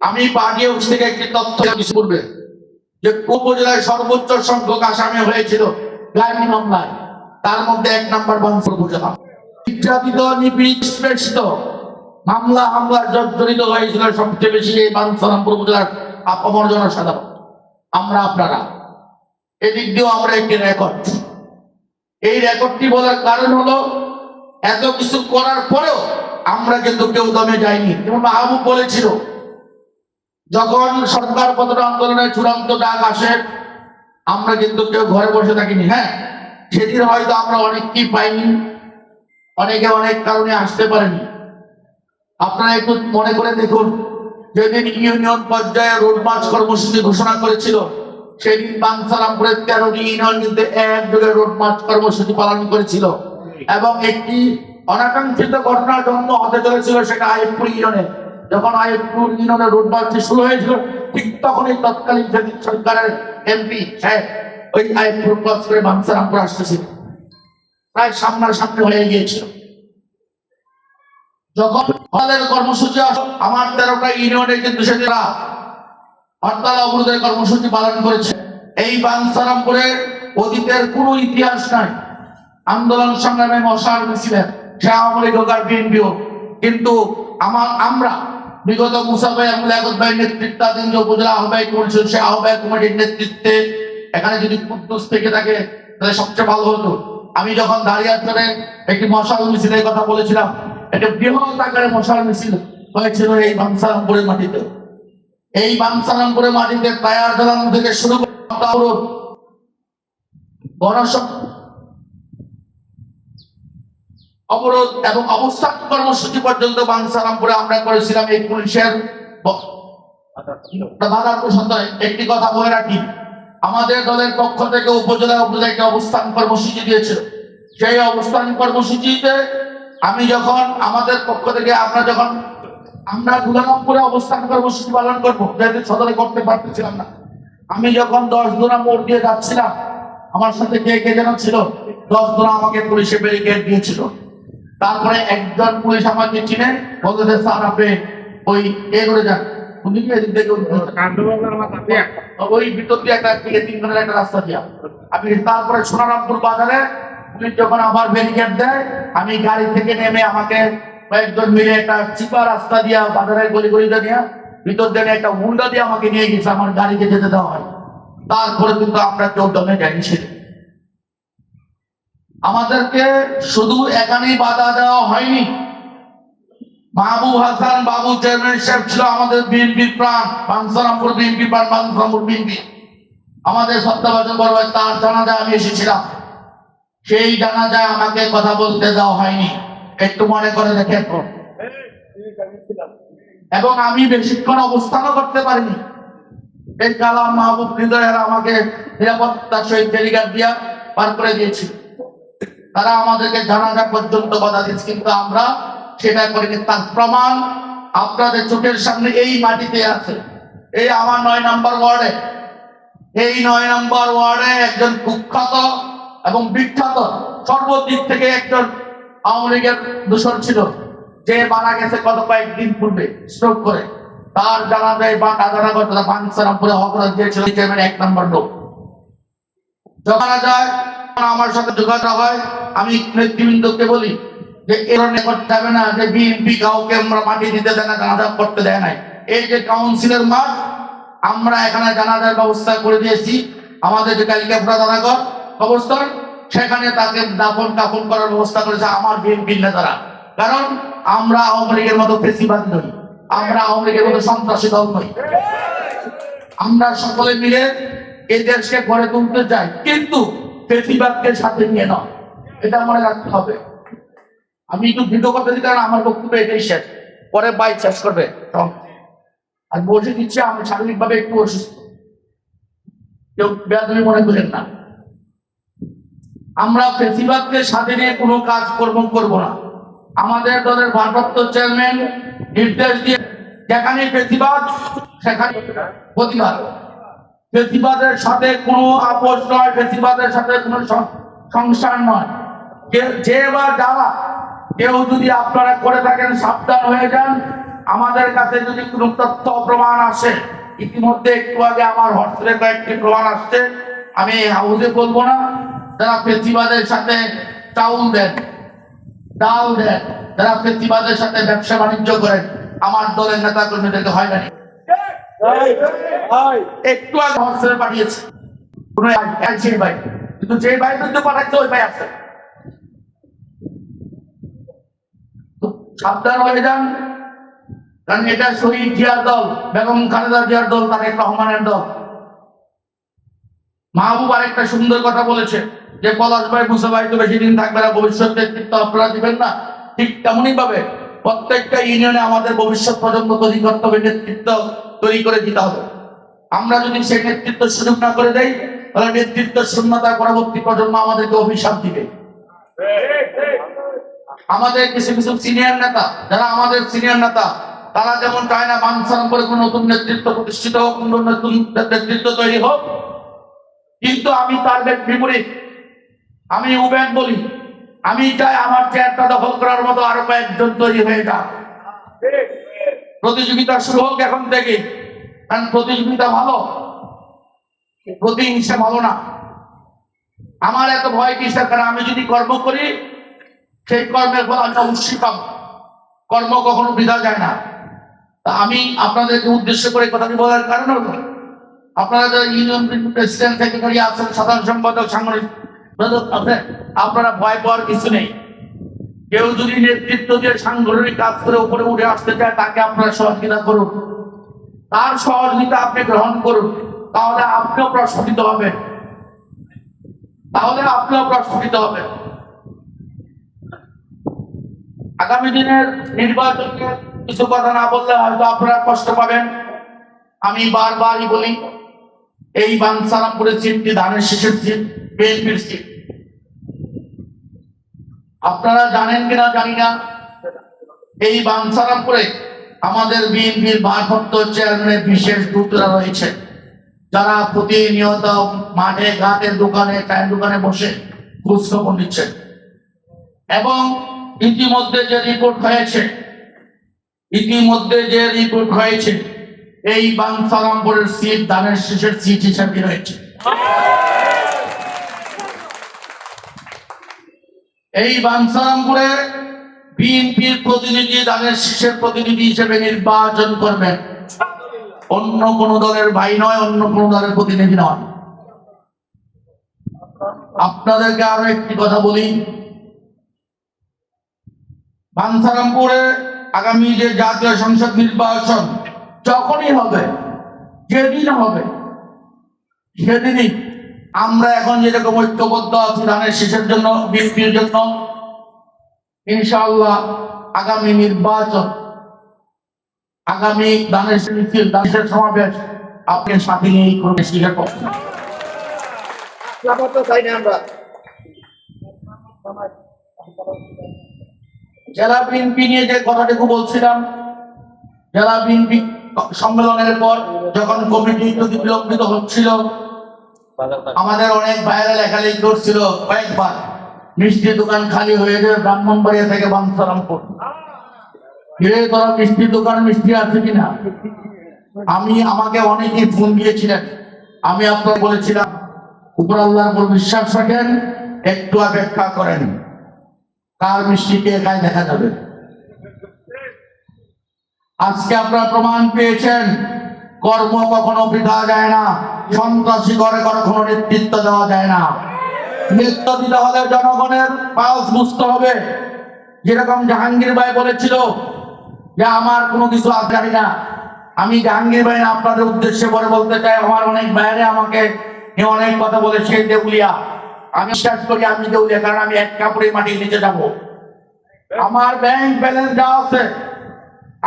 আমি party office থেকে একটি তথ্য করবে যে উপজেলায় সর্বোচ্চ সংখ্যক আসামি হয়েছিল গাড়ি মামলায়। তার মধ্যে এক নম্বর বাংপুর উপজেলা নির্যাতিত, নিপীড়িত মামলা হামলা জর্জরিত হয়েছিল সবচেয়ে বেশি এই বাঞ্ছারামপুর উপজেলার আপামর জনসাধারণ। আমরা আপনারা। এদিক দিয়েও আমরা একটি রেকর্ড এই রেকর্ডটি বলার কারণ হলো, এত কিছু করার পরেও আমরা কিন্তু কেউ দমে যাইনি। যেমন মাহবুব বলেছিল যখন সরকার পতন আন্দোলনের চূড়ান্ত ডাক আসে, আমরা কিন্তু কেউ ঘরে বসে থাকিনি হ্যাঁ? সেদিন হয়তো আমরা অনেককেই পাইনি, অনেকে অনেক কারণে আসতে পারেনি। আপনারা একটু মনে করে দেখুন, যেদিন ইউনিয়ন পর্যায়ে রোড মার্চ কর্মসূচি ঘোষণা করেছিল, সেদিন বাংসারামপুরের তেরোটি ইউনিয়ন কিন্তু একযোগে রোড মার্চ কর্মসূচি পালন করেছিল। এবং একটি অনাকাঙ্ক্ষিত ঘটনার জন্ম হতে চলেছিল সেটা আইপুর ইউনিয়নে। যখন আইপুর ইউনিয়নে রোড মার্চটি শুরু হয়েছিল, ঠিক তখনই তৎকালীন সেদিন সরকারের এমপি সাহেব ওই আইপুর ক্রস করে বাংসারামপুর আসতেছিল। প্রায় সামনাসামনি হয়ে গিয়েছিল। যখন আমাদের কর্মসূচি আমার তেরোটা ইউনিয়নে কিন্তু সেটা হরতাল অবরোধের কর্মসূচি পালন করেছে। এই বাংসারামপুরে অতীতের কোনো ইতিহাস নাই। আন্দোলন সংগ্রামে মশার মিছিলেন সে আওয়ামী লীগ আর বিএনপিও কিন্তু আমার, আমরা বিগত মুসা ভাই এবং লেখত ভাই নেতৃত্বাধীন যে উপজেলা আহ্বায়ক কমিশন সে আহ্বায়ক কমিটির নেতৃত্বে এখানে যদি কুদ্দুস থেকে থাকে, তাহলে সবচেয়ে ভালো হতো। আমি যখন দাঁড়িয়ে একটি মশাল মিছিলের কথা বলেছিলাম। একটা বৃহৎ আকারে মশাল মিছিল হয়েছিল এই বাংসারামপুরের মাটিতে। এই বাংসারামপুরের মাটিতে টায়ার জ্বালানো থেকে শুরু করে গণসং অবরোধ এবং অবস্থান কর্মসূচি পর্যন্ত বাংসারামপুরে আমরা করেছিলাম এই পুলিশের ব- বাধার প্রসন্তায় একটি কথা বলে রাখি। আমাদের দলের পক্ষ থেকে উপজেলা উপজেলা একটি অবস্থান কর্মসূচি দিয়েছিল। সেই অবস্থান কর্মসূচিতে আমি যখন আমাদের পক্ষ থেকে আমরা যখন আমরা দুলারামপুরে অবস্থান কর্মসূচি পালন করব যেহেতু সদরে করতে পারতেছিলাম না। আমি যখন দশ দোনা মোড় দিয়ে যাচ্ছিলাম, আমার সাথে কে কে যেন ছিল, দশ দোনা আমাকে পুলিশে ব্যারিকেড দিয়েছিল। তারপরে একজন পুলিশ আমাকে চিনে বলতে স্যার আপনি ওই এ করে যান। উনি কি এদিক থেকে উঠে যান? ওই ভিতর দিয়ে একটা থেকে তিন ঘণ্টার একটা রাস্তা দিয়া। আমি তারপরে সোনারামপুর বাজারে পুলিশ যখন আবার ব্যারিকেড দেয় আমি গাড়ি থেকে নেমে আমাকে কয়েকজন মিলে একটা চিপা রাস্তা দিয়া বাজারের গলি গলিটা দিয়া ভিতর দিয়ে একটা হুন্ডা দিয়ে আমাকে নিয়ে গেছে আমার গাড়িতে যেতে দেওয়া হয়। তারপরে কিন্তু আমরা কেউ দমে যাইনি সেদিন আমাদেরকে শুধু এখানেই বাধা দেওয়া হয়নি। মাহবুব হাসান বাবু চেয়ারম্যান সাহেব ছিল আমাদের বিএনপির প্রাণ বাংসারামপুর বিএনপি প্রাণ বাংসারামপুর বিএনপি। আমাদের সত্যাবাচন ভাই তার জানাজায় আমি এসেছিলাম। সেই জানাজায় আমাকে কথা বলতে দেওয়া হয়নি। একটু মনে করে দেখেন। এবং আমি বেশিক্ষণ অবস্থানও করতে পারিনি। এই কালাম মাহবুব হৃদয়ের আমাকে নিরাপত্তার সহিত ব্যারিকেড দিয়া পার করে দিয়েছিল। তারা আমাদেরকে জানাজা পর্যন্ত বাধা দিচ্ছে কিন্তু আমরা সেটা করিনি। তার প্রমাণ আপনাদের চোখের সামনে এই মাটিতে আছে। এই আমার নয় নম্বর ওয়ার্ডে। এই নয় নম্বর ওয়ার্ডে একজন কুখ্যাত এবং বিখ্যাত, সর্বদিক থেকে একজন আওয়ামী লীগের দূষণ ছিল। যে মারা গেছে গত কয়েকদিন পূর্বে স্ট্রোক করে। তার জানা যায় বা কাজানা করতে বাংসারামপুরে অপরাধ দিয়েছিল। এক নম্বর লোক। যখন যায় আমার সাথে যোগাযোগ হয় আমি নেতৃবৃন্দকে বলি যে এ করতে যাবে না, যে বিএনপি কাউকে আমরা মাটি দিতে দেয় না, জানাজা করতে দেয় নাই। এই যে কাউন্সিলের মাঠ, আমরা এখানে জানাজার ব্যবস্থা করে দিয়েছি। আমাদের যে কালিকাপুরা দানাগর কবরস্থান সেখানে তাকে দাফন কাফন করার ব্যবস্থা করেছে আমার বিএনপির নেতারা। কারণ আমরা আওয়ামী লীগের মতো ফেসিবাদ নই, আমরা আওয়ামী লীগের মতো সন্ত্রাসী দল নই। আমরা সকলে মিলে এই দেশকে গড়ে তুলতে চাই, কিন্তু ফেসিবাদকে সাথে নিয়ে নয়। এটা মনে রাখতে হবে। আমি একটু ভিডিও করতে দিই, কারণ আমার বক্তব্য এটাই শেষ। পরে বাইক শেষ করবে। আর বসে দিচ্ছে, আমি শারীরিকভাবে একটু অসুস্থ। কেউ বেয়াদবি মনে করেন না। আমরা ফেসিবাদকে সাথে নিয়ে কোনো কাজ কর্ম করব না। আমাদের দলের ভারপ্রাপ্ত চেয়ারম্যান নির্দেশ দিয়ে যেখানে ফেসিবাদ সেখানে প্রতিবাদ। ফেসিবাদের সাথে কোনো আপোষ নয় ফেসিবাদের সাথে কোনো সংসার নয়। যে বা যারা কেউ যদি আপনারা করে থাকেন, সাবধান হয়ে যান। আমাদের কাছে যদি কোনো তথ্য প্রমাণ আসে, ইতিমধ্যে একটু আগে আমার হোয়াটসঅ্যাপে কয়েকটি প্রমাণ আসছে। আমি হাউসে বলব না। যারা ফেসিবাদের সাথে চাউল দেন, ডাল দেন, যারা ফেসিবাদের সাথে ব্যবসা বাণিজ্য করেন, আমার দলের নেতা কর্মীদেরকে হয় না একটু আগে হোয়াটসঅ্যাপে পাঠিয়েছে। কোনো ভাই। কিন্তু যে ভাই কিন্তু পাঠাচ্ছে ওই ভাই আছে তো সাবধান হয়ে যান। কারণ এটা শহীদ জিয়ার দল, বেগম খালেদা জিয়ার দল, তারেক রহমানের দল। মাহবুব আরেকটা সুন্দর কথা বলেছে যে, পলাশ ভাই, মুসা ভাই তো বেশি দিন থাকবে না, ভবিষ্যৎ নেতৃত্ব আপনারা দিবেন না। ঠিক তেমনই ভাবে প্রত্যেকটা ইউনিয়নে আমাদের ভবিষ্যৎ প্রজন্ম তৈরি করতে হবে, নেতৃত্ব তৈরি করে দিতে হবে। আমরা যদি সেই নেতৃত্ব সুযোগ না করে দেই, তাহলে নেতৃত্ব শূন্যতার পরবর্তী প্রজন্ম আমাদেরকে অভিশাপ দিবে। আমাদের কিছু কিছু সিনিয়র নেতা, যারা আমাদের সিনিয়র নেতা, তারা যেমন চায় না বানসারাম করে কোনো নতুন নেতৃত্ব প্রতিষ্ঠিত হোক নতুন নেতৃত্ব তৈরি হোক, কিন্তু আমি তার বিপরীত। আমি উবেন বলি, আমি চাই আমার চেয়ারটা দখল করার মতো আরও কয়েকজন তৈরি হয়ে যাক। প্রতিযোগিতা শুরু হোক এখন থেকে, কারণ প্রতিযোগিতা ভালো, প্রতিহিংসা ভালো না। আমার এত ভয় কিসের? কারণ আমি যদি কর্ম করি সেই কর্মের পাবো। কর্ম কখনো বৃথা যায় না। আমি আপনাদেরকে উদ্দেশ্য করে কথাটি বলার কারণ হলো আপনারা যারা ইউনিয়ন প্রেসিডেন্ট সেক্রেটারি আছেন সাধারণ সম্পাদক সাংগঠনিক আছেন, আপনারা ভয় পাওয়ার কিছু নেই। কেউ যদি নেতৃত্ব দিয়ে সাংগঠনিক কাজ করে উপরে উঠে আসতে চায় তাকে আপনারা সহযোগিতা করুন। তার সহযোগিতা আপনি গ্রহণ করুন। তাহলে আপনিও প্রস্ফুটিত হবেন। তাহলে আপনিও প্রস্ফুটিত হবেন। আগামী দিনের নির্বাচনে কিছু কথা না বললে হয়তো আপনারা কষ্ট পাবেন। আমি বারবারই বলি, এই বানসারামপুরের সিটটি ধানের শেষের সিট, বিএনপির সিট? আপনারা জানেন কিনা জানি না। এই বানসারামপুরে আমাদের বিএনপির ভারপ্রাপ্ত চেয়ারম্যানের বিশেষ দূতরা রয়েছে। যারা প্রতিনিয়ত মাঠে, ঘাটের দোকানে, চায়ের দোকানে বসে খোঁজখবর নিচ্ছেন। এবং ইতিমধ্যে যে রিপোর্ট হয়েছে, ইতিমধ্যে যে রিপোর্ট হয়েছে, এই বানসারামপুরের সিট দানের শেষের সিট হিসাবে রয়েছে। এই বানসারামপুরে বিএনপির প্রতিনিধি, দানের শীষের প্রতিনিধি হিসেবে নির্বাচন করবেন। অন্য কোন দলের ভাই নয়, অন্য কোন দলের প্রতিনিধি নয়। আপনাদেরকে আরও একটি কথা বলি বানসারামপুরে আগামী যে জাতীয় সংসদ নির্বাচন, যখনই হবে, যেদিন হবে, সেদিনই আমরা এখন যেরকম ঐক্যবদ্ধ আছি ধানের শেষের জন্য বিএনপির জন্য, ইনশাআল্লাহ আগামী নির্বাচন, আগামী ধানের মিছিল ধানের সমাবেশ আপনি সাথে নিয়ে করবে স্বীকার করছেন জেলা বিএনপি নিয়ে যে কথাটুকু বলছিলাম জেলা বিএনপি সম্মেলনের পর যখন কমিটি যদি বিলম্বিত হচ্ছিল, আমাদের অনেক বাইরে লেখালেখি করছিল কয়েকবার। মিষ্টি দোকান খালি হয়ে যাবে ব্রাহ্মণবাড়িয়া থেকে বানসারামপুর। ফিরে তোরা মিষ্টির দোকান মিষ্টি আছে কিনা? আমি, আমাকে অনেকেই ফোন দিয়েছিলেন। আমি আপনাকে বলেছিলাম, উপর আল্লাহর উপর বিশ্বাস রাখেন, একটু অপেক্ষা করেন। কার মিষ্টি কে খায় দেখা যাবে? আজকে আপনারা প্রমাণ পেয়েছেন, কর্ম কখনো বৃথা যায় না, সন্ত্রাসী করে কখনো নেতৃত্ব দেওয়া যায় না। নেতৃত্ব দিতে হলে জনগণের বুঝতে হবে। যেরকম জাহাঙ্গীর ভাই বলেছিল যে, আমার কোনো কিছু আজ না। আমি জাহাঙ্গীর ভাই আপনাদের উদ্দেশ্যে বলে বলতে চাই, আমার অনেক বাইরে আমাকে অনেক কথা বলেছে দেউলিয়া। আমি বিশ্বাস করি, আমি দেউলিয়া কারণ আমি এক কাপড়ে মাটির নিচে যাব। আমার ব্যাংক ব্যালেন্স যা আছে,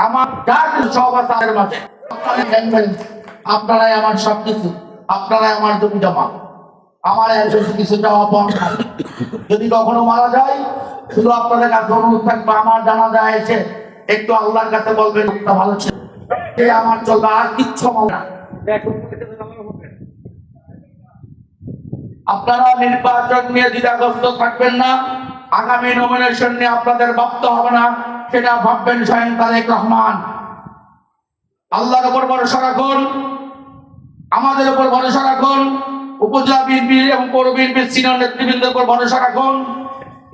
আমার যা কিছু সব আছে তাদের মাঝে। আপনারাই আমার সব কিছু আপনারাই আমার জমি জমা। আমার এর কিছু চাওয়া পাওয়া। যদি কখনো মারা যায়, শুধু আপনাদের কাছে অনুরোধ থাকবে, আমার জানা যায় এসে একটু আল্লাহর কাছে বলবেন ভালো ছিল। আমার চলবে, আর কিচ্ছু না। আপনারা নির্বাচন নিয়ে দ্বিধাগ্রস্ত থাকবেন না, আগামী নমিনেশন নিয়ে আপনাদের ভাবতে হবে না, সেটা ভাববেন স্বয়ং তারেক রহমান। আল্লাহর উপর ভরসা রাখুন, আমাদের উপর ভরসা রাখুন, উপজেলা বিএনপি এবং পৌর বিএনপির সিনিয়র নেতৃবৃন্দের উপর ভরসা রাখুন।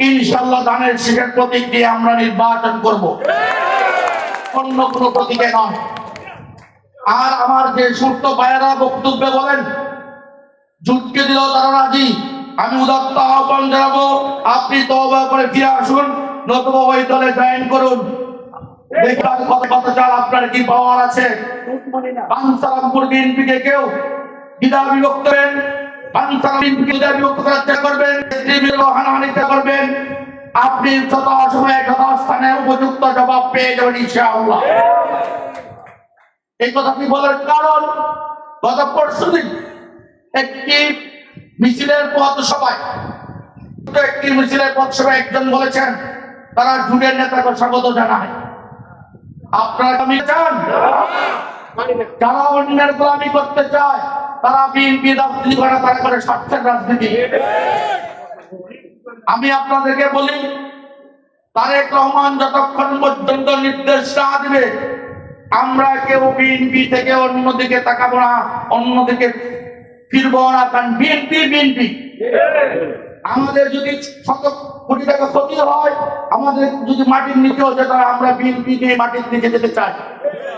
ইনশাল্লাহ ধানের শেষের প্রতীক দিয়ে আমরা নির্বাচন করব। অন্য কোনো প্রতীকে নয়। আর আমার যে সুস্থ ভাইয়েরা বক্তব্যে বলেন জুটকে দিলেও তারা রাজি। আমি উদাত্ত আহ্বান জানাব, আপনি তবা করে ফিরে আসুন, নতুবা ওই দলে জয়েন করুন। কত চাল আপনার কি পাওয়ার আছে। কেউ বিভক্ত আপনি উপযুক্ত জবাব পেয়ে যাবেন এই কথাটি বলার কারণ? গত পরশু দিন একটি মিছিলের পথ সভায় একটি মিছিলের পথ সবাই একজন বলেছেন, তারা জুড়ের নেতাকে স্বাগত জানায়। আপনারা আমি চান? যারা অন্যের গোলামি করতে চায়, তারা বিএনপি রাজনীতি করে তারা করে স্বার্থের রাজনীতি। আমি আপনাদেরকে বলি, তারেক রহমান যতক্ষণ পর্যন্ত নির্দেশ না দিবে, আমরা কেউ বিএনপি থেকে অন্যদিকে তাকাবো না, অন্যদিকে ফিরবো না, কারণ বিএনপি বিএনপি আমাদের যদি শত কোটি টাকা ক্ষতি হয়, আমাদের যদি মাটির নিচে হচ্ছে তাহলে আমরা বিএনপি নিয়ে মাটির নিচে যেতে চাই।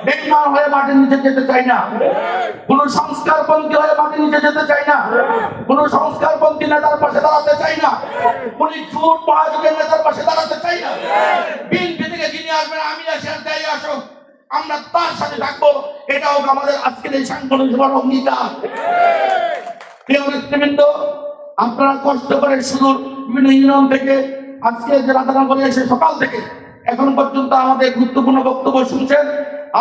বেকার হয়ে মাটির নিচে যেতে চাই না। কোন সংস্কারপন্থী হয়ে মাটির নিচে যেতে চাই না। কোন সংস্কারপন্থী নেতার পাশে দাঁড়াতে চাই না। কোন চোর মহাযুগের নেতার পাশে দাঁড়াতে চাই না। বিএনপি থেকে যিনি আসবেন, আমি আসি আর যাই আসুক। আমরা তার সাথে থাকব। এটা হোক আমাদের আজকের এই সাংগঠনিক সভার অঙ্গীকার আপনারা কষ্ট করে সুদূর বিভিন্ন ইউনিয়ন থেকে আজকে যে রাধানগরে এসে সকাল থেকে এখন পর্যন্ত আমাদের গুরুত্বপূর্ণ বক্তব্য শুনছেন।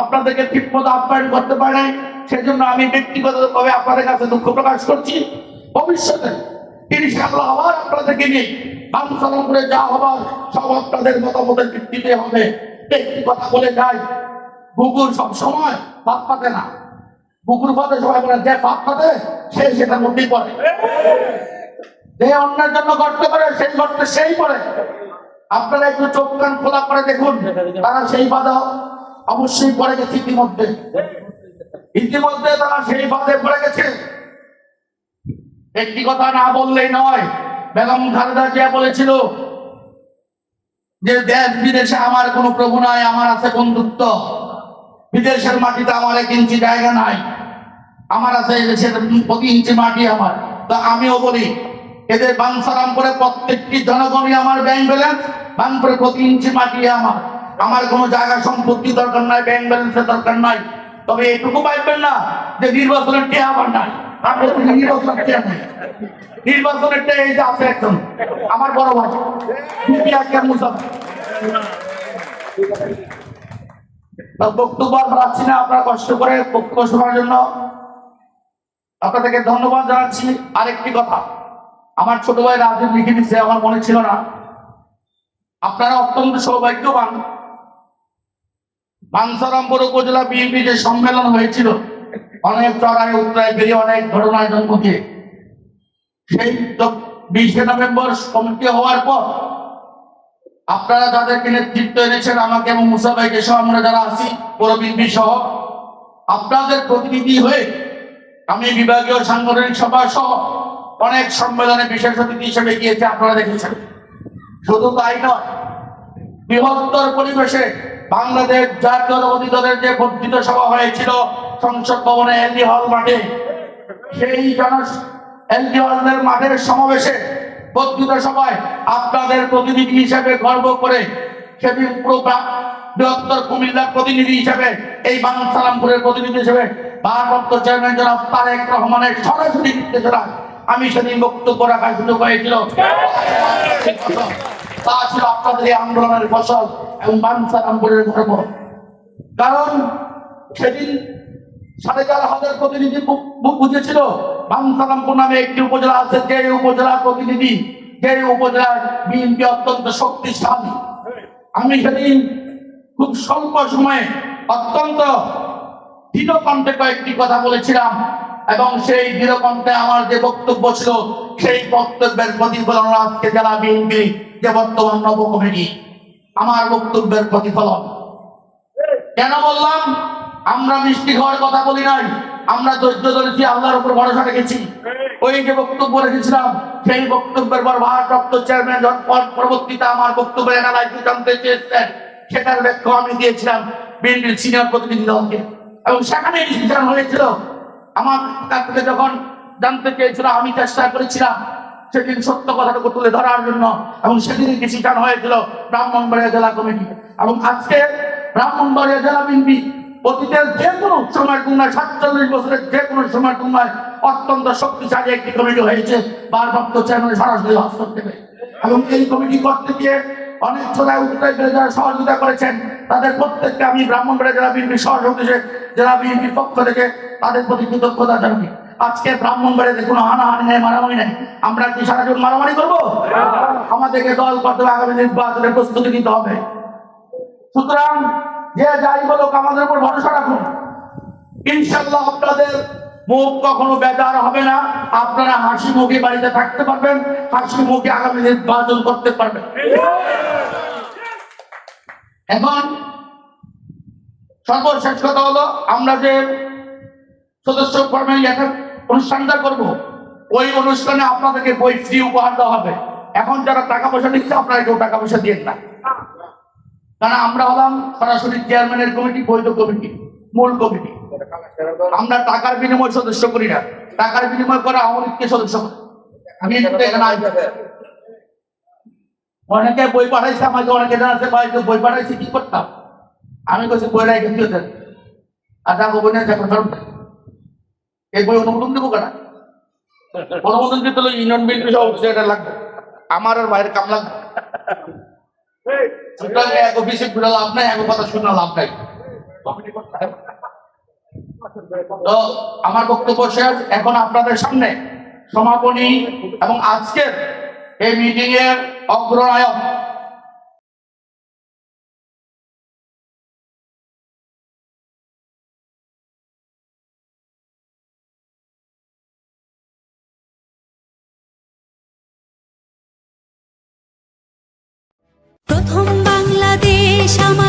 আপনাদেরকে ঠিক মতো আপ্যায়ন করতে পারে সেজন্য আমি ব্যক্তিগতভাবে আপনাদের কাছে দুঃখ প্রকাশ করছি। ভবিষ্যতে তিরিশ ইনশাআল্লাহ আবার আপনাদেরকে নিয়ে বাংসালন করে যা হবার সব আপনাদের মতামতের ভিত্তিতে হবে। একটি কথা বলে যাই। বুকুর সব সময় ভাত পাতে না। বুকুর পথে সবাই বলে, যে ভাত পাতে সে সেটার মধ্যেই পড়ে যে অন্যের জন্য গর্ত করে, সেই গর্তে সেই পড়ে আপনারা একটু চোখ কান খোলা করে দেখুন, তারা সেই বাধা অবশ্যই পড়ে গেছে ইতিমধ্যে। ইতিমধ্যে তারা সেই বাধে পড়ে গেছে। একটি কথা না বললেই নয়, বেগম খালেদা জিয়া বলেছিল যে দেশ বিদেশে আমার কোনো প্রভু নাই, আমার আছে বন্ধুত্ব। বিদেশের মাটিতে আমার এক ইঞ্চি জায়গা নাই। আমার আছে এই দেশের প্রতি ইঞ্চি মাটি আমার। তা আমিও বলি, এদের বাংসারাম করে প্রত্যেকটি জনগণই আমার ব্যাংক ব্যালেন্স বাংপুরে প্রতি ইঞ্চি মাটি আমার। আমার কোনো জায়গা সম্পত্তি দরকার নাই ব্যাংক ব্যালেন্সের দরকার নাই। তবে এটুকু পাইবেন না যে নির্বাচনের টেয়া আমার নাই। নির্বাচনের এই যে আছে একজন আমার বড় ভাই আপনারা আমার ছোট ভাই রাজীব লিখে দিচ্ছে আমার মনে ছিল না। আপনারা অত্যন্ত সৌভাগ্যবান। বাঞ্ছারামপুর উপজেলা বিএনপি যে সম্মেলন হয়েছিল, অনেক চড়াই উত্তরায় বেরিয়ে অনেক ঘটনায় জন্ম দিয়ে সেই বিশে নভেম্বর কমিটি হওয়ার পর আপনারা যাদেরকে নেতৃত্ব এনেছেন, আমাকে এবং মুসা ভাইকে সহ আমরা যারা আছি পৌরবিন্দু সহ, আপনাদের প্রতিনিধি হয়ে আমি বিভাগীয় সাংগঠনিক সভা সহ অনেক সম্মেলনে বিশেষ অতিথি হিসেবে গিয়েছে, আপনারা দেখেছেন। শুধু তাই নয়, বৃহত্তর পরিবেশে বাংলাদেশ জাতীয়তাবাদী দলের যে বর্ধিত সভা হয়েছিল সংসদ ভবনে, এলডি হল মাঠে, সেই জন এলডি হলের মাঠের সমাবেশে বর্ধিত সভায় আপনাদের প্রতিনিধি হিসেবে গর্ব করে সেদিন পুরো বৃহত্তর কুমিল্লার প্রতিনিধি এই প্রতিনিধি হিসেবে ভারপ্রাপ্ত চেয়ারম্যান জনাব তারেক রহমানের সরাসরি নির্দেশনা আমি সেদিন বক্তব্য রাখার সুযোগ হয়েছিল তা ছিল আপনাদের এই আন্দোলনের ফসল এবং বাংসালামপুরের গর্ব কারণ সেদিন প্রতিনিধি বুঝেছিল। উপজেলা উপজেলার প্রতিনিধি উপজেলার শক্তিশালী। আমি খুব কয়েকটি কথা বলেছিলাম এবং সেই দৃঢ় কণ্ঠে আমার যে বক্তব্য ছিল, সেই বক্তব্যের প্রতিফলন আজকে জেলা বিএনপি, যে বর্তমান নব কমিটি আমার বক্তব্যের প্রতিফলন। কেন বললাম? আমরা মিষ্টি খাওয়ার কথা বলি নাই। আমরা ধৈর্য ধরেছি, আল্লাহর উপর ভরসা রেখেছি। ওই যে বক্তব্য রেখেছিলাম, সেই বক্তব্যের পর ভারপ্রাপ্ত চেয়ারম্যান পরবর্তীতে আমার বক্তব্যের এনালাইসিস জানতে চেয়েছিলেন সেটার ব্যাখ্যা আমি দিয়েছিলাম বিএনপির সিনিয়র প্রতিনিধি দলকে। এবং সেখানে ডিসিশন হয়েছিল, আমার কাছ থেকে যখন জানতে চেয়েছিল, আমি চেষ্টা করেছিলাম সেদিন সত্য কথাটুকু তুলে ধরার জন্য, এবং সেদিন ডিসিশন হয়েছিল ব্রাহ্মণবাড়িয়া জেলা কমিটি। এবং আজকে ব্রাহ্মণবাড়িয়া জেলা বিএনপি অতীতের যে কোনো সময়ের তুলনায় সাতচল্লিশ বছরের যে কোনো সময়ের তুলনায় অত্যন্ত শক্তিশালী একটি কমিটি হয়েছে। ভারপ্রাপ্ত চেয়ারম্যান সরাসরি হস্তক্ষেপে এবং এই কমিটি করতে গিয়ে অনেক ছোড়ায় উত্তরায় যারা সহযোগিতা করেছেন, তাদের প্রত্যেককে আমি ব্রাহ্মণবাড়িয়া জেলা বিএনপির সহসভাপতি জেলা বিএনপির পক্ষ থেকে তাদের প্রতি কৃতজ্ঞতা জানাই। আজকে ব্রাহ্মণবাড়িয়াতে কোনো হানাহানি নেই, মারামারি নেই। আমরা কি সারা জীবন মারামারি করব? আমাদেরকে দল করতে হবে, আগামী নির্বাচনের প্রস্তুতি নিতে হবে। সুতরাং যে যাই বলুক, আমাদের উপর ভরসা রাখুন। ইনশাল্লাহ আপনাদের মুখ কখনো বেজার হবে না। আপনারা হাসি মুখে বাড়িতে থাকতে পারবেন, হাসি মুখে আগামী নির্বাচন করতে পারবেন। এখন সর্বশেষ কথা হলো, আমরা যে সদস্য কর্মে অনুষ্ঠানটা করব, ওই অনুষ্ঠানে আপনাদেরকে বই ফ্রি উপহার দেওয়া হবে। এখন যারা টাকা পয়সা নিচ্ছে, আপনারা কেউ টাকা পয়সা দিয়ে না। কারণ আমরা হলাম সরাসরি চেয়ারম্যানের কমিটি বৈধ কমিটি মূল কমিটি আমরা টাকার বিনিময় সদস্য করি না। টাকার বিনিময় করে আওয়ামী লীগকে সদস্য আমি। অনেকে বই পাঠাইছে, আমাকে অনেকে জানাচ্ছে, ভাই বই পাঠাইছে, কি করতাম? আমি কইছি, বই রাখি দেন আর দেখো, বই না দেখো ফেরত এই বই অনুমোদন দেবো কেনা? অনুমোদন দিতে হলে ইউনিয়ন বিএনপি সভাপতি এটা লাগবে। আমার আর বাইরের কাম লাগবে। লাভ এক কথা লাভ নাই। তো আমার বক্তব্য শেষ। এখন আপনাদের সামনে সমাপনী এবং আজকের এই মিটিং এর অগ্রনায়ক প্রথম বাংলাদেশ আমার